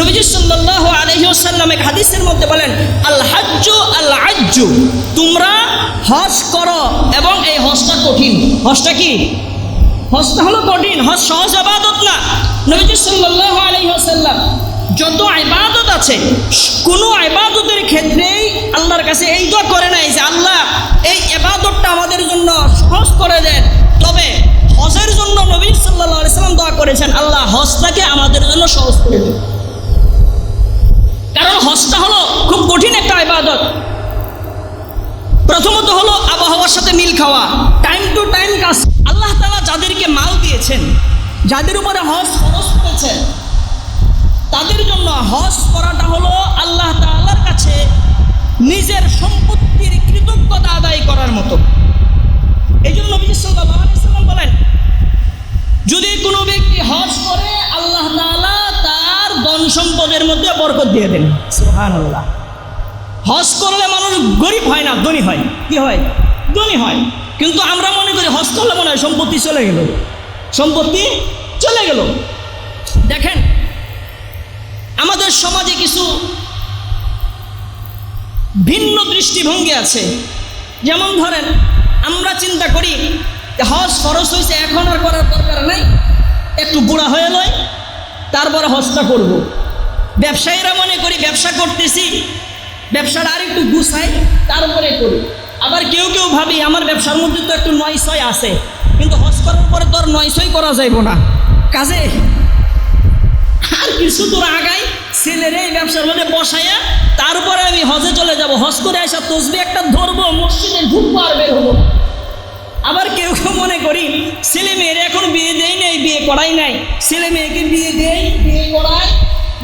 নবীজি সাল্লাল্লাহু আলাইহি ওয়াসাল্লাম এক হাদিসের মধ্যে বলেন আল হাজ্জু তোমরা হজ করো এবং এই হজটা কঠিন। হজটা কি? হজটা হলো কঠিন, হজ সহজ আবাদত না। নবীজি ওয়াসাল্লাম যত ইবাদত আছে, কোনো ইবাদতের ক্ষেত্রেই আল্লাহর কাছে এই দোয়া করে নাই যে, আল্লাহ, এই ইবাদতটা আমাদের জন্য সহজ করে দেন। তবে হজের জন্য নবী আলাইহি সাল্লাম দোয়া করেছেন, আল্লাহ, হজটাকে আমাদের জন্য সহজ করে দেন। কারণ হজটা হলো খুব কঠিন একটা ইবাদত। প্রথমত হলো আবহাওয়ার সাথে মিল খাওয়া। টাইম টু টাইম কাজ। আল্লাহ তাআলা যাদেরকে মাল দিয়েছেন, যাদের উপরে হজ খরচ করেছেন তাদের জন্য হজ করাটা হলো আল্লাহ তাআলার কাছে নিজের সম্পত্তির কৃতজ্ঞতা আদায় করার মতো। এই জন্য নবী সাল্লাম সম্পদের মধ্যে বরকত দিয়ে দেন। সুবহানাল্লাহ। হজ করলে মানুষ গরিব হয় না, ধনী হয়। কি হয়? ধনী হয়। কিন্তু আমরা মনে করি হজ করলে মনে হয় সম্পত্তি চলে গেল। সম্পত্তি চলে গেল। দেখেন, আমাদের সমাজে কিছু ভিন্ন দৃষ্টিভঙ্গি আছে। যেমন ধরেন, আমরা চিন্তা করি হজ খরচ হয়েছে, এখন আর করার দরকার নেই। একটু বুড়া হয়ে লয় তারপরে হজটা করব। ব্যবসায়ীরা মনে করি ব্যবসা করতেছি, ব্যবসাটা আর একটু গুছাই, তারপরে করি। আবার কেউ কেউ ভাবি, আমার ব্যবসার মধ্যে তো একটু নয় ছয় আছে। কিন্তু হজ করার পরে তো আর নয় ছয় করা যাইব না। কাজে আর কিছু দূর আগাই, ছেলের এই ব্যবসার মধ্যে বসাইয়া, তারপরে আমি হজে চলে যাব। হজ করে আসা তসবি একটা ধরবো, মসজিদে ঢুকবো আর বের হব। আবার কেউ কেউ মনে করি, ছেলে মেয়ের এখন বিয়ে দেয় নাই, বিয়ে করাই নাই। ছেলে মেয়েকে বিয়ে দেয় বিয়ে করাই।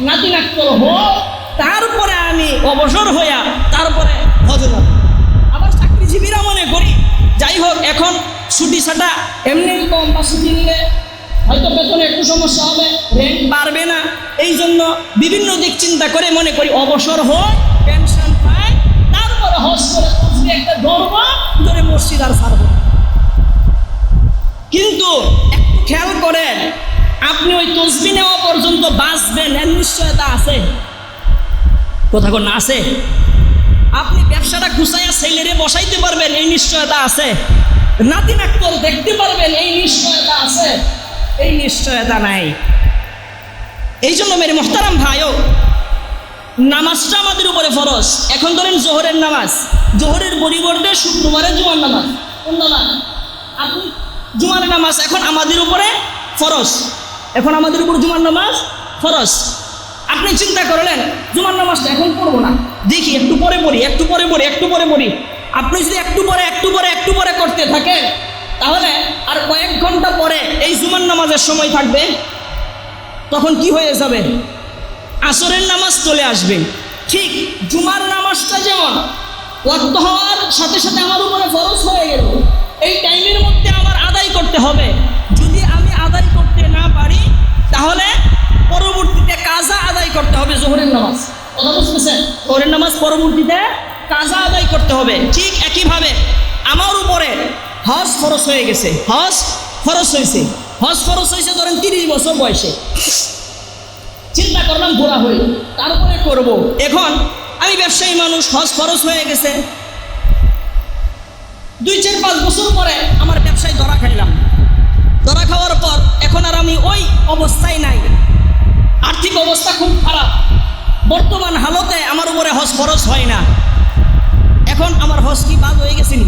নাতি নাতি হোক তারপরে আমি অবসর হইয়া তারপরে হজে আবার চাকরিজীবীরা মনে করি, যাই হোক, এখন ছুটি ছাটা, এমনি কম বা ছুটি নিলে হয়তো বেতনে একটু সমস্যা হবে রেন্ট বাড়বে না। এই জন্য বিভিন্ন দিক চিন্তা করে মনে করি অবসর হয় পেনশন পায় তারপরে হজ করে একটা ধরব ধরে মসজিদ আর ছাড়বো কিন্তু, খেয়াল করেন আপনি ওই তসবি নেওয়া পর্যন্ত বাঁচবেন, এর নিশ্চয়তা আছে। কোথা না, আছে? আপনি ব্যবসাটা গুছাইয়া ছেলেরে বসাইতে পারবেন এই নিশ্চয়তা আছে। নাতি নাক্তর দেখতে পারবেন এই নিশ্চয়তা আছে। এই নিশ্চয়তা নাই। এই জন্য মেরে মোহতারাম ভাইও, নামাজটা আমাদের উপরে ফরজ। এখন ধরেন জোহরের নামাজ। জোহরের পরিবর্তে শুক্রবারের জুমার নামাজ। কোন নামাজ? আপনি জুমার নামাজ এখন আমাদের উপরে ফরজ। এখন আমাদের উপর জুমার নামাজ ফরজ। আপনি চিন্তা করলেন, জুমার নামাজটা এখন পড়ব না। দেখি, একটু পরে পড়ি, একটু পরে পড়ি, একটু পরে পড়ি। আপনি যদি একটু পরে একটু পরে একটু পরে করতে থাকেন তাহলে আর কয়েক ঘণ্টা পরে এই জুমার নামাজের সময় থাকবে, তখন কি হয়ে যাবে? আসরের নামাজ চলে আসবে। ঠিক জুমার নামাজটা যেমন ওয়াক্ত হওয়ার সাথে সাথে আমার উপরে ফরজ হয়ে গেল, এই টাইমের মধ্যে আমার আদায় করতে হবে। তাহলে পরবর্তীতে কাজা আদায় করতে হবে জোহরের নামাজ। কথা বুঝতেছেন? জোহরের নামাজ পরবর্তীতে কাজা আদায় করতে হবে। ঠিক একইভাবে আমার উপরে হজ খরচ হয়ে গেছে। হজ খরচ হয়েছে। হজ খরচ হয়েছে ধরেন তিরিশ বছর বয়সে। চিন্তা করলাম ঘোরা হয়ে তারপরে করব। এখন আমি ব্যবসায়ী মানুষ, হজ খরচ হয়ে গেছে। দুই চার পাঁচ বছর পরে আমার ব্যবসায় ধরা খাইলাম। ধরা খাওয়ার পর এখন আর আমি ওই অবস্থায় নাই। আর্থিক অবস্থা খুব খারাপ। বর্তমান হালতে আমার উপরে হস খরচ হয় না। এখন আমার হস কি বাদ হয়ে গেছেনি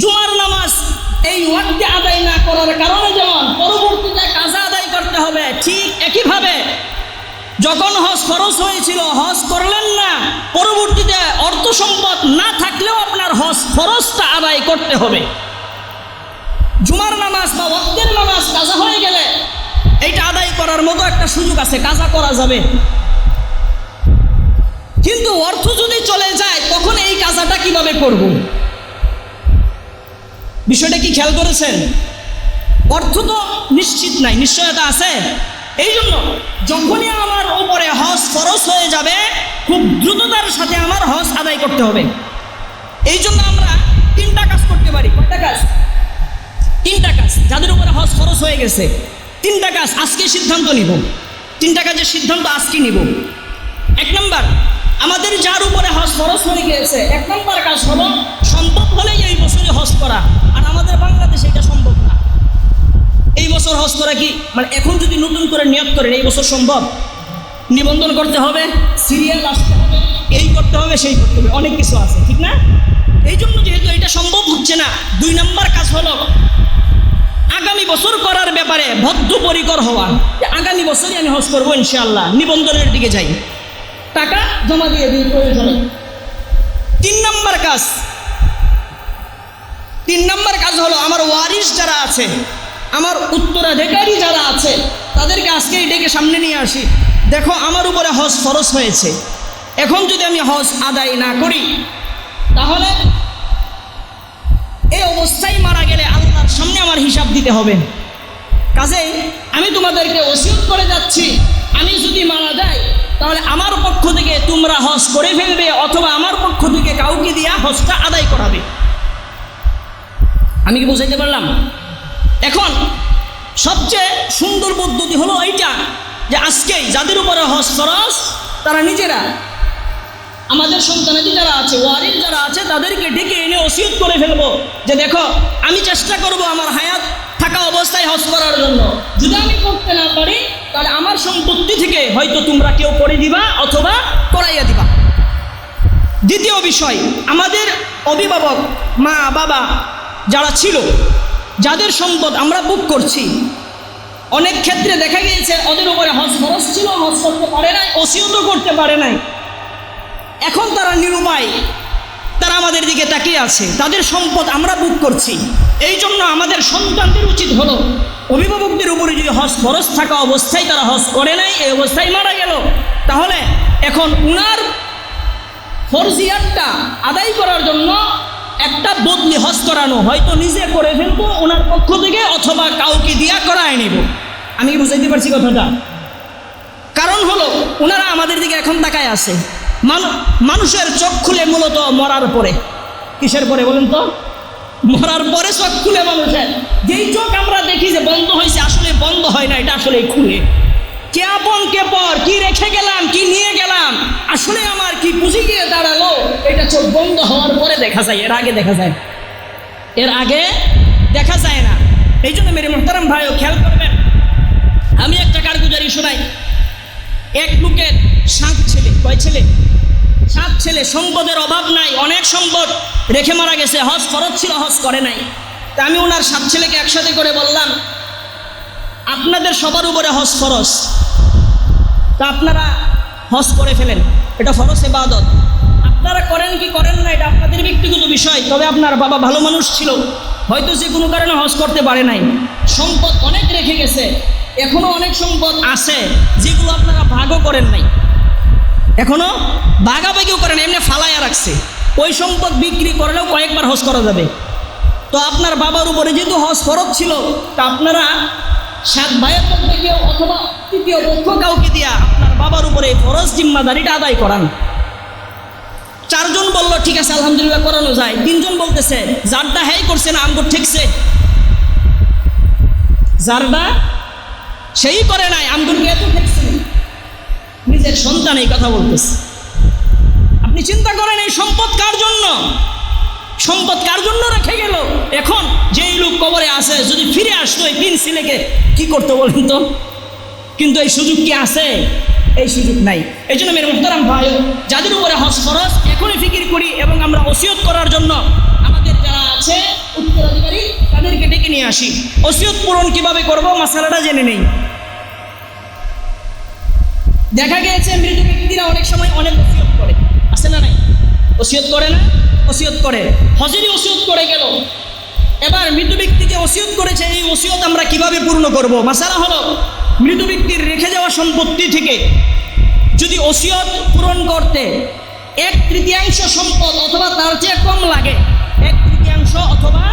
জুমার নামাজ এই ওয়াক্তে আদায় না করার কারণে যেমন পরবর্তীতে কাজা আদায় করতে হবে, ঠিক একইভাবে যখন হজ খরচ হয়েছিল, হজ করলেন না, পরবর্তীতে অর্থ সম্পদ না থাকলেও আপনার হজ খরচটা আদায় করতে হবে। জুমার নামাজ বা ওয়াক্তের নামাজ কাজা হয়ে গেলে এইটা আদায় করার মতো একটা সুযোগ আছে, কাজা করা যাবে। কিন্তু অর্থ যদি চলে যায়, তখন এই কাজাটা কীভাবে করব? বিষয়টা কি খেয়াল করেছেন? অর্থ তো নিশ্চিত নাই, নিশ্চয়তা আছে। এই জন্য যখনই আমার উপরে হজ খরচ হয়ে যাবে, খুব দ্রুততার সাথে আমার হজ আদায় করতে হবে। এই জন্য আমরা তিনটা কাজ করতে পারি। কয়টা কাজ? তিনটা কাজ। যাদের উপরে হজ খরচ হয়ে গেছে, তিনটা কাজ আজকে সিদ্ধান্ত নিব। তিনটা কাজের সিদ্ধান্ত আজকে নিব। এক নম্বর, আমাদের যার উপরে হজ খরচ হয়ে গিয়েছে এক নম্বর কাজ হলো সম্ভব হলেই এই বছরে হজ করা। আর আমাদের বাংলাদেশে এটা সম্ভব না। এই বছর হজ করা কি? মানে এখন যদি নতুন করে নিয়োগ করেন, এই বছর সম্ভব? নিবন্ধন করতে হবে সিরিয়াল আসতে হবে, এই করতে হবে, সেই করতে হবে। অনেক কিছু আছে, ঠিক না? এই জন্য যেহেতু এটা সম্ভব হচ্ছে না, দুই নম্বর কাজ হলো আগামী বছর করার ব্যাপারে বদ্ধপরিকর হওয়া। আগামী বছরই আমি হজ করব ইনশাআল্লাহ। নিবন্ধনের দিকে যাই। টাকা জমা দিয়ে দিই, প্রয়োজনে। তিন নম্বর কাজ। তিন নম্বর কাজ হলো আমার ওয়ারিস যারা আছে, আমার উত্তরাধিকারী যারা আছে, তাদেরকে আজকেই ডেকে সামনে নিয়ে আসি। দেখো, আমার উপরে হজ ফরজ হয়েছে। এখন যদি আমি হজ আদায় না করি, তাহলে এই অবস্থায় মারা গেলে আল্লাহর সামনে আমার দিতে হবে। কাজেই আমি তোমাদেরকে ওসিয়ত করে যাচ্ছি, আমি যদি মারা যাই, তাহলে আমার পক্ষ থেকে তোমরা হজ করে ফেলবে, অথবা আমার পক্ষ থেকে কাউকে দিয়া হজটা আদায় করাবে। আমি কি বুঝাইতে পারলাম? এখন সবচেয়ে সুন্দর পদ্ধতি হলো এইটা, যে আজকেই যাদের উপরে হজ খরচ তারা নিজেরা, আমাদের সন্তানাদি যারা আছে ওয়ারির যারা আছে, তাদেরকে ডেকে এনে ওসিয়ত করে ফেলব, যে দেখো, আমি চেষ্টা করব আমার হায়াত থাকা অবস্থায় হজ করার জন্য। যদি আমি করতে না পারি, তাহলে আমার সম্পত্তি থেকে হয়তো তোমরা কেউ করে দিবা অথবা করাইয়া দিবা। দ্বিতীয় বিষয়, আমাদের অভিভাবক মা, বাবা যারা ছিল, যাদের সম্পদ আমরা বুক করছি, অনেক ক্ষেত্রে দেখা গিয়েছে ওদের উপরে হজ খরচ ছিল, হজ করতে পারে নাই, ওসিয়তও করতে পারে নাই। এখন তারা নিরুপায়। আমাদের দিকে তাকিয়ে আছে, তাদের সম্পদ আমরা বুক করছি। এই জন্য আমাদের সন্তানদের উচিত হলো, অভিভাবকদের উপরে যদি হজ খরচ থাকা অবস্থায় তারা হজ করে নাই, এই অবস্থায় মারা গেল। তাহলে এখন উনার ফরজিয়াতটা আদায় করার জন্য একটা বদলি হজ করানো হয়তো নিজে করে ফেলব ওনার পক্ষ থেকে অথবা কাউকে দিয়া করায় নেব। আমি বুঝাইতে পারছি কথাটা? কারণ হলো ওনারা আমাদের দিকে এখন তাকায় আছে। মানুষের চোখ খুলে মূলত মরার পরে। কিসের পরে বলেন তো? মরার পরে চোখ খুলে মানুষের। যেই চোখ আমরা দেখি যে বন্ধ হয়েছে, আসলে বন্ধ হয় না, এটা আসলে খুলে। কে আপন, কে পর, কি রেখে গেলাম, কি নিয়ে গেলাম, আসলে আমার কি পুঁজি গিয়ে দাঁড়াল? এটা চোখ বন্ধ হওয়ার পরে দেখা যায়, এর আগে দেখা যায়। এর আগে দেখা যায় না। এই জন্য মেরে মোহতারাম ভাইও খেয়াল করবেন। আমি একটা কারগুজারি শোনাই। এক লোকের সাত ছেলে, কয় ছেলে? সাত ছেলে, সম্পদের অভাব নাই, অনেক সম্পদ। রেখে মারা গেছে, হজ খরচ ছিল, হজ করে নাই। তা আমি ওনার সাত ছেলেকে একসাথে করে বললাম, আপনাদের সবার উপরে হজ খরচ তা আপনারা হজ করে ফেলেন। এটা ফরজ এবাদত আপনারা করেন কি করেন না, এটা আপনাদের ব্যক্তিগত বিষয়। তবে আপনার বাবা ভালো মানুষ ছিল। হয়তো যে কোনো কারণে হজ করতে পারে নাই। সম্পদ অনেক রেখে গেছে। এখনও অনেক সম্পদ আছে যেগুলো আপনারা ভাগও করেন নাই। এখনও ভাগাভাগিও করেন এমনি ফালাইয়া রাখছে। ওই সম্পদ বিক্রি করলেও কয়েকবার হজ করা যাবে। তো আপনার বাবার উপরে যেহেতু হজ ফরজ ছিল, তা আপনারা সাত ভাইয়ের মধ্যে কেউ অথবা তৃতীয় পক্ষ কাউকে দিয়া আপনার বাবার উপরে ফরজ জিম্মাদারিটা আদায় করান। চারজন বলল, ঠিক আছে, আলহামদুলিল্লাহ, করানো যায়। তিনজন বলতেছে যারটা হ্যাই করছে না, আমগো ঠিকছে। যারটা সেই করে নাই আমগুর এত ঠিকছে। নিজের সন্তান এই কথা বলতেছে। আপনি চিন্তা করেন এই সম্পদ কার জন্য? সম্পদ কার জন্য রেখে গেল? এখন যেই লোক কবরে আছে, যদি ফিরে আসতো এই তিন ছেলেকে, কি করতে বলেন তো? কিন্তু এই সুযোগ কি আছে? এই সুযোগ নাই। এই জন্য মেরে মুখতারাম ভাই যাদের উপরে হস খরচ এখনই ফিকির করি এবং আমরা ওসিয়ত করার জন্য আমাদের যারা আছে, উত্তরাধিকারী, তাদেরকে ডেকে নিয়ে আসি। ওসিয়ত পূরণ কীভাবে করব? মশালাটা জেনে নেই। দেখা গিয়েছে মৃত ব্যক্তিরা অনেক সময় অনেক ওসিয়ত করে। আছে না নাই? ওসিয়ত করে না? ওসিয়ত করে। হজেরই ওসিয়ত করে গেল। এবার মৃত ব্যক্তিকে ওসিয়ত করেছে, এই ওসিয়ত আমরা কীভাবে পূর্ণ করব? মাসালা হলো মৃত ব্যক্তির রেখে যাওয়া সম্পত্তি থেকে যদি ওসিয়ত পূরণ করতে এক তৃতীয়াংশ সম্পদ অথবা তার চেয়ে কম লাগে, এক তৃতীয়াংশ অথবা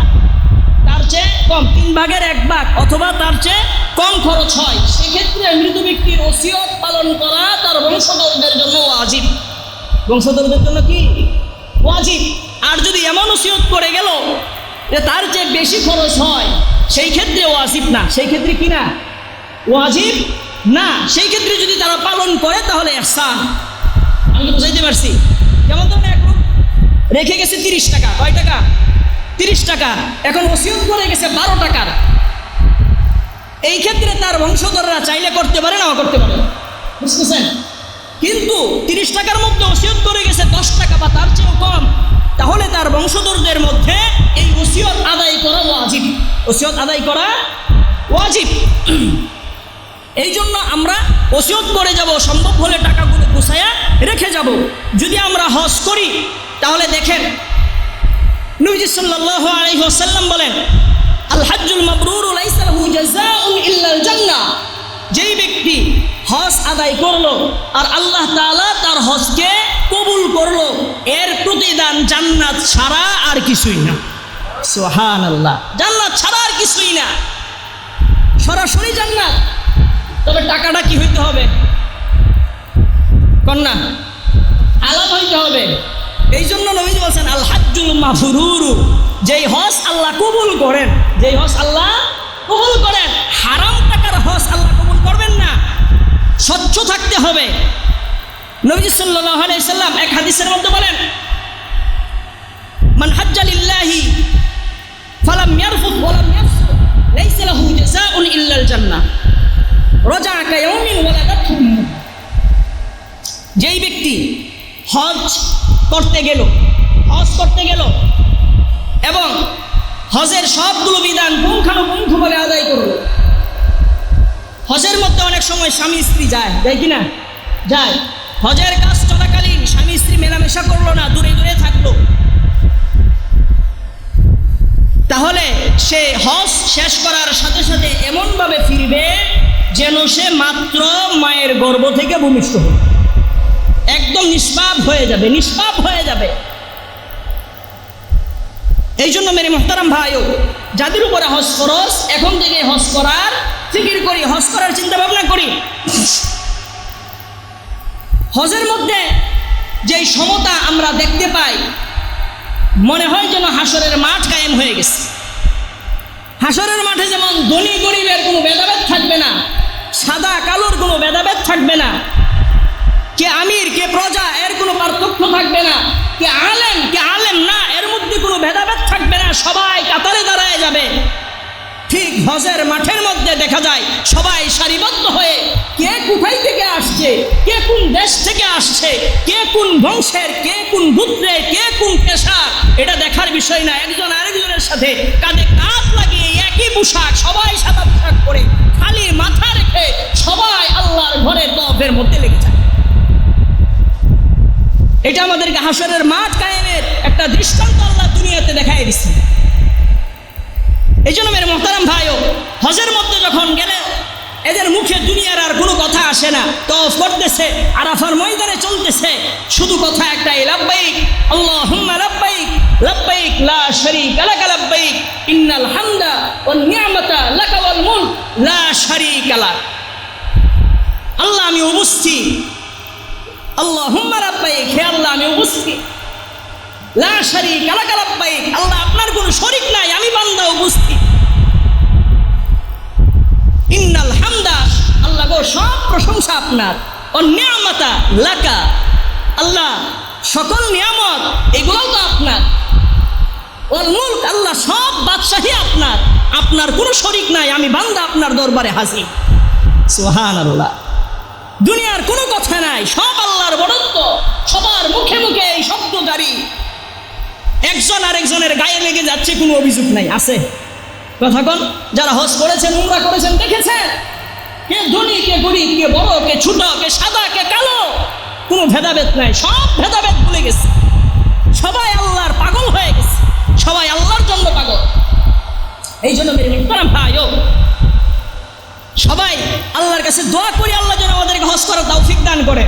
তার চেয়ে কম, তিন ভাগের এক ভাগ অথবা তার চেয়ে কম খরচ হয়, সেক্ষেত্রে মৃত ব্যক্তির ওসিয়ত পালন করা তার বংশধরদের জন্য ওয়াজিব। বংশধরদের জন্য কি? ওয়াজিব। আর যদি এমন ওসিয়ত করে গেল যে তার চেয়ে বেশি খরচ হয় সেই ক্ষেত্রে ওয়াজিব না। সেই ক্ষেত্রে কি না? ওয়াজিব না। সেই ক্ষেত্রে যদি তারা পালন করে তাহলে এহসান। আমি তো বুঝাইতে পারছি। যেমন ধরুন এক লোক রেখে গেছে তিরিশ টাকা। কয় টাকা? তিরিশ টাকা। এখন ওসিয়ত করে গেছে বারো টাকার। এই ক্ষেত্রে তার বংশধররা চাইলে করতে পারে না করতে পারে। বুঝতেছেন কিন্তু তিরিশ টাকার মধ্যে ওসিয়ত করে গেছে, দশ টাকা বা তার চেয়েও কম, তাহলে তার বংশধরদের মধ্যে এই ওসিয়ত আদায় করা ওয়াজিব। ওসিয়ত আদায় করা ওয়াজিব। এই জন্য আমরা ওসিয়ত করে যাব, সম্ভব হলে টাকাগুলো গুছায়া রেখে যাব। যদি আমরা হজ করি, তাহলে দেখেন, নবীজি সাল্লাল্লাহু আলাইহি ওয়াসাল্লাম বলেন আল হাজ্জুল মাবরুর লাইসা লাহু জাযাউন ইল্লাল জান্নাহ। যেই ব্যক্তি হজ আদায় করল আর আল্লাহ তাআলা তার হজকে কবুল করল। এর প্রতিদান জান্নাত ছাড়া আর কিছুই না। সুবহানাল্লাহ। জান্নাত ছাড়া আর কিছুই না। সরাসরি জান্নাত। তবে টাকাটা কি হইতে হবে? কন্যা আলাম হইতে হবে। এই জন্য নবীজি বলছেন আল হাজ্জুল মাফরুরু। যেই হজ আল্লাহ কবুল করেন, যেই হজ আল্লাহ কবুল করেন, হারাম টাকার হজ আল্লাহ কবুল করবেন না স্বচ্ছ থাকতে হবে। সাল্লাম এক হাদিসের মধ্যে বলেন যেই ব্যক্তি হজ করতে গেল, হজ করতে গেল এবং হজের সবগুলো বিধান পুঙ্খানুপুঙ্খভাবে আদায় করল হজের মধ্যে অনেক সময় স্বামী স্ত্রী যায়। যায় কি না যায়। হজের কাজ চলাকালীন স্বামী স্ত্রী মেলামেশা করল না দূরে দূরে থাকল। তাহলে সে হজ শেষ করার সাথে সাথে এমনভাবে ফিরবে যেন সে মাত্র মায়ের গর্ভ থেকে ভূমিষ্ঠ হবে একদম নিষ্পাপ হয়ে যাবে নিষ্পাপ হয়ে যাবে। এই জন্য মেরে মোহতারাম ভাইও যাদের উপরে হজ খরচ এখন থেকে হজ করার ফিকির করি, হজ করার চিন্তা ভাবনা করি। হজের মধ্যে যেই সমতা আমরা দেখতে পাই, মনে হয় যেন হাসরের মাঠ কায়েম হয়ে গেছে। হাসরের মাঠে যেমন ধনী গরিবের কোনো ভেদাভেদ থাকবে না, সাদা কালোর কোনো ভেদাভেদ থাকবে না, কে আমির, কে প্রজা, এর কোনো পার্থক্য থাকবে না, কে আলেম কে আলেম না, এর মধ্যে কোনো ভেদাভেদ থাকবে না, সবাই কাতারে দাঁড়ায় যাবে। ঠিক হজের মাঠের মধ্যে দেখা যায়, সবাই সারিবদ্ধ হয়ে কে কোথায় থেকে আসছে, কে কোন দেশ থেকে আসছে, কে কোন বংশের, কে কোন গুত্রে কে কোন পেশা এটা দেখার বিষয় না। একজন আরেকজনের সাথে কাঁধে কাঁধ লাগিয়ে একই পোশাক, সবাই সাদা পোশাক পরে খালি মাথা রেখে সবাই আল্লাহর ঘরের তফের মধ্যে লেগে যায়। এটা আমাদেরকে হাসরের মাঠ কায়েমের একটা দৃষ্টান্ত আল্লাহ দুনিয়াতে দেখাই দিচ্ছে এই জন্য মেরে মোহতারাম ভাইও, হজের মধ্যে যখন গেলে, এদের মুখে দুনিয়ার আর কোনো কথা আসে না। তফ করতেছে, আরাফার ময়দানে চলতেছে। শুধু কথা একটাই, লাব্বাইক আল্লাহ হুম্মা লাব্বাইক লাব্বাইক, লা শরীক লাকা লাব্বাইক, ইন্নাল হামদা ওয়ান নিয়ামাতা লাকা ওয়াল মুলক, লা শরীক লাক। আল্লাহ আমি উপস্থিত। আল্লাহ হুম্মা রাব্বাইক, হে আল্লাহ আমি উপস্থিত। লা শরীক লাকা আল্লাহ আপনার কোনো শরীক নাই, আমি বান্দা উপস্থিত। ইন্নাল হামদা, আল্লাহ গো, সব প্রশংসা আপনার। ও নিয়ামতা লাকা। আল্লাহ, সকল নিয়ামত, এগুলোও তো আপনার। ওর মুল্ক, আল্লাহ সব বাদশাহী আপনার। আপনার কোনো শরিক নাই, আমি বান্দা আপনার দরবারে হাসি সোহান আল্লাহ দুনিয়ার কোনো কথা নাই, সব আল্লাহর বরত্ব, সবার মুখে মুখে এই শব্দ জারি একজন আরেকজনের গায়ে লেগে যাচ্ছে, কোনো অভিযোগ নাই, আছে। কথা কন, যারা হজ করেছেন, উমরা করেছেন, দেখেছেন? কে ধনী, কে গরিব, কে বড়, কে ছোট, কে সাদা, কে কালো, কোনো ভেদাভেদ নাই, সব ভেদাভেদ ভুলে গেছে। সবাই আল্লাহর পাগল হয়ে গেছে। সবাই আল্লাহর জন্য পাগল। এই জন্য মেরে ভাইও সবাই আল্লাহর কাছে দোয়া করি, আল্লাহ যেন আমাদেরকে হজ করার তৌফিক দান করে।